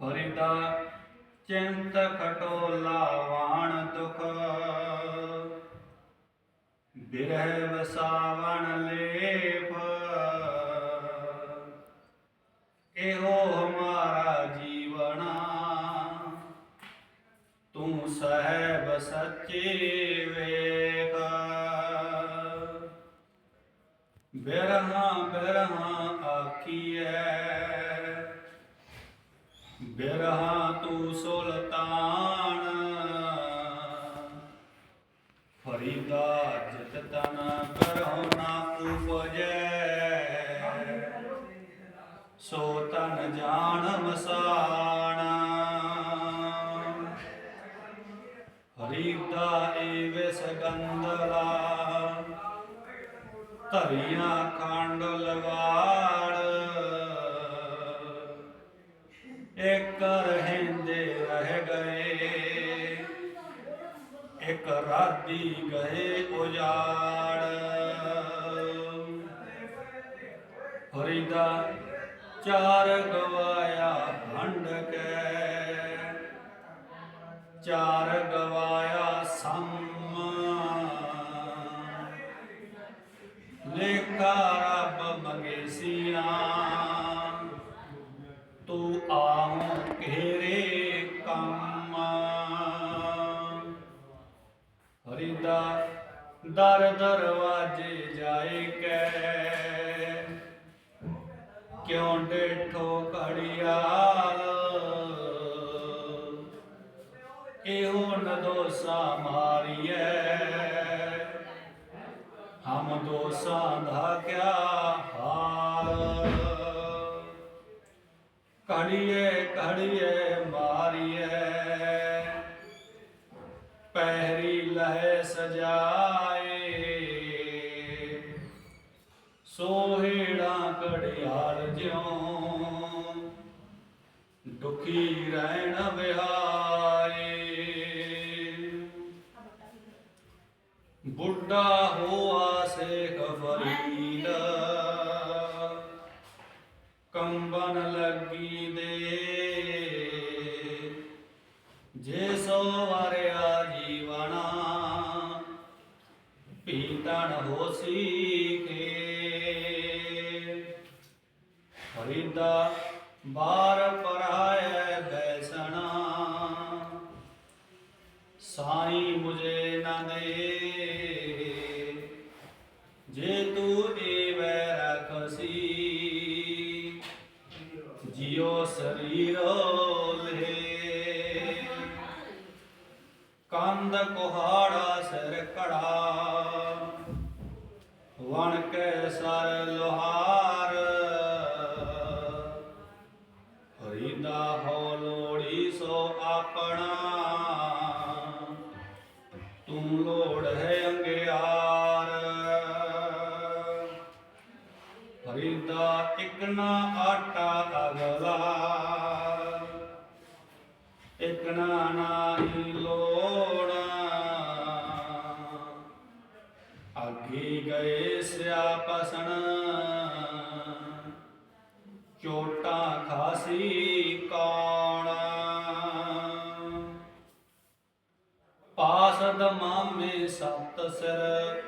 ਹਰਿਦਾ ਚਿੰਤ ਖਟੋਲਾ ਵਾਣ ਦੁਖ। ਬਿਰਹਿ ਵਸਾਵਣ ਲੇਪ। ਇਹੋ ਹਮਾਰਾ ਜੀਵਣਾ ਤੂੰ ਸਹਿਬ ਸੱਚੇ ਵੇਖ। ਬਿਰਹਾ ਬਿਰਹਾ ਬਿਰਹਾ ਤੂੰ ਸੁਲਤਾਨ। ਫਰੀਦਾ ਜਿਤ ਤਨ ਕਰਹੁ ਨਾ ਉਪਜੈ। ਸੋ ਤਨ ਜਾਣ ਵਸਾਣ ਹਰੀਦਾ ਏ ਵਿਸ ਗੰਧਲਾ ਧਰੀਆਂ ਖੰਡ ਲਵਾੜ ਇੱਕ ਰਾਦੀ ਗਏ ਉਜਾੜ। ਹਰੀਦਾ ਚਾਰ ਗਵਾਇਆ ਭੰਡ ਕੇ। ਚਾਰ ਗਵਾਇਆ ਸੰਮ। ਲੇਖਾ ਰੱਬ ਮੰਗੇਸੀਆਂ ਤੂੰ ਹਰਿਦਾ ਦਰ ਦਰਵਾਜੇ ਜਾਏ ਕੈ। ਕਿਉਂ ਡੇਠੋ ਘੜਿਆਲ ਇਹੋ ਨਦੋਸਾ ਮਾਰੀਐ? ਹਮ ਦੋਸਾਂ ਦਾ ਕਿਆ ਹਾਲ? ਘੜੀਏ ਘੜੀਏ ਮਾਰੀਏ ਸਜਾਏ। ਸੋਹੇੜਾ ਕੜਿਆਲ ਜਿਉ ਦੁਖੀ ਰਹਿਣ ਵਿਹਾਏ। ਬੁੱਢਾ ਹੋਆ ਸੇਖ ਫਰੀਦ ਫਰੀਦਾ ਬਾਰ ਪਰਾਇ ਬੈਸਣਾ। ਸਾਈ ਮੁਝੇ ਨਾ ਦੇ। ਜੇ ਤੂੰ ਏਵੈ ਰਖਸੀ, ਜਿਉ ਸਰੀਰੋ ਲੇ ਕੰਦ ਕੁਹਾੜਾ ਅਗਲਾ ਇੱਕ ਨਾ ਨਾਹੀ ਲੋੜਾ ਅੱਗੇ ਗਏ ਸਿਆਪਸਣ ਚੋਟਾ ਖਾਸੀ ਕੌਣ ਪਾਸਦ ਮਾਮੇ ਸਤ ਸਿਰ।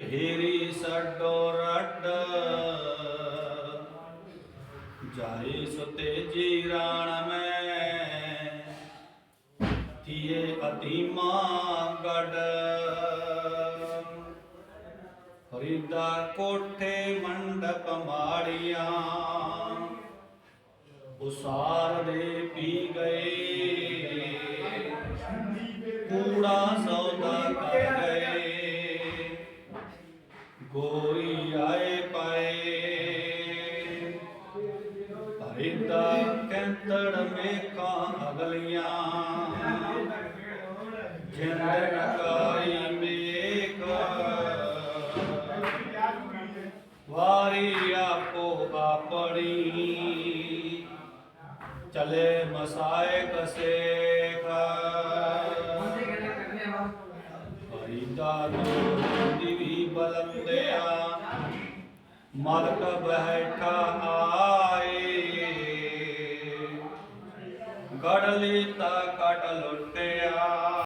ਭੇਰੀ ਸੱਡੋ ਰੱਡ। ਜਾਏ ਸੁਤੇ ਜੀ ਰਾਣ ਮੈਂ, ਥੀਏ ਅਤੀਮਾ ਗੜ ਹਰੀਦਾ ਕੋਠੇ ਮੰਡਪ ਮਾੜੀਆਂ, ਉਸਾਰ ਦੇ ਪੀ ਗਏ। ਕੂੜਾ ਸੌਦਾ नियंत्रण में कागलिया जनकाई में वारी आपो बापड़ी। चले मसाए कसे परिता दिवी बलंदया। मलक बैठा